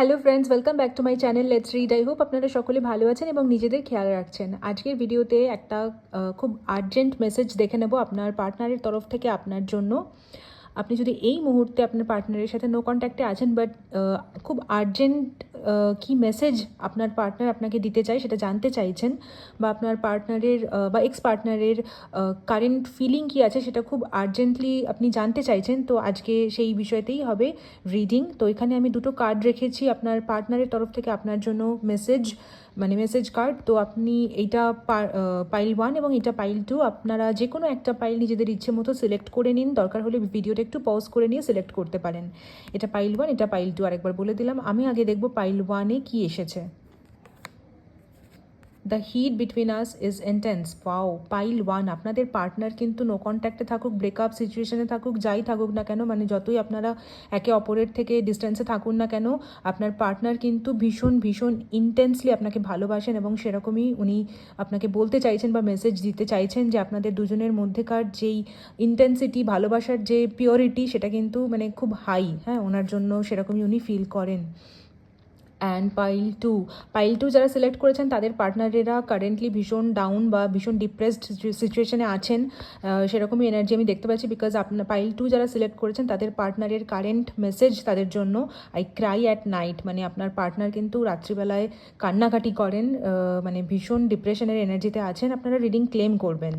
Hello friends welcome back to my channel let's read I hope আপনারা সকলে ভালো আছেন এবং নিজেদের খেয়াল রাখছেন। আজকের ভিডিওতে একটা খুব আর্জেন্ট মেসেজ দেখে নেব আপনার পার্টনারের তরফ থেকে আপনার জন্য। আপনি যদি এই মুহূর্তে আপনার পার্টনারের সাথে নো কন্ট্যাক্টে আছেন বাট খুব আর্জেন্ট কি মেসেজ আপনার পার্টনার আপনাকে দিতে চায় সেটা জানতে চাইছেন বা আপনার পার্টনারের বা এক্স পার্টনারের কারেন্ট ফিলিং কি আছে সেটা খুব আর্জেন্টলি আপনি জানতে চাইছেন। তো আজকে সেই বিষয়তেই হবে রিডিং তো এখানে আমি দুটো কার্ড রেখেছি। আপনার পার্টনারের তরফ থেকে আপনার জন্য মেসেজ মানে মেসেজ কার্ড তো আপনি এইটা পাইল ওয়ান এবং এটা পাইল টু আপনারা যে কোনো একটা পাইল নিজেদের ইচ্ছে মতো সিলেক্ট করে নিন। দরকার হলে ভিডিওটা একটু পজ করে নিয়ে সিলেক্ট করতে পারেন। এটা পাইল ওয়ান এটা পাইল টু আরেকবার বলে দিলাম। আমি আগে দেখব পাইল ওয়ানে কি এসেছে। The heat between us is intense পাও পাইল ওয়ান আপনাদের পার্টনার কিন্তু নো কন্ট্যাক্টে থাকুক ব্রেকআপ সিচুয়েশনে থাকুক, যাই থাকুক না কেন মানে যতই আপনারা একে অপরের থেকে ডিস্টেন্সে থাকুন না কেন, আপনার পার্টনার কিন্তু ভীষণ ভীষণ ইন্টেন্সলি আপনাকে ভালোবাসেন এবং সেরকমই উনি আপনাকে বলতে চাইছেন বা মেসেজ দিতে চাইছেন যে আপনাদের দুজনের মধ্যেকার যেই ইন্টেন্সিটি ভালোবাসার যে পিওরিটি সেটা কিন্তু মানে খুব হাই হ্যাঁ? ওনার জন্য সেরকমই উনি ফিল করেন। And pile two pile two যারা সিলেক্ট করেছেন, তাদের পার্টনারেরা কারেন্টলি ভীষণ ডাউন বা ভীষণ ডিপ্রেসড সিচুয়েশনে আছেন। সেরকমই এনার্জি আমি দেখতে পাচ্ছি বিকজ আপনার পাইল টু যারা সিলেক্ট করেছেন, তাদের পার্টনারের কারেন্ট মেসেজ তাদের জন্য আই ক্রাই অ্যাট নাইট মানে আপনার পার্টনার কিন্তু রাত্রিবেলায় কান্নাকাটি করেন মানে ভীষণ ডিপ্রেশনের এনার্জিতে আছেন। আপনারা রিডিং ক্লেম করবেন।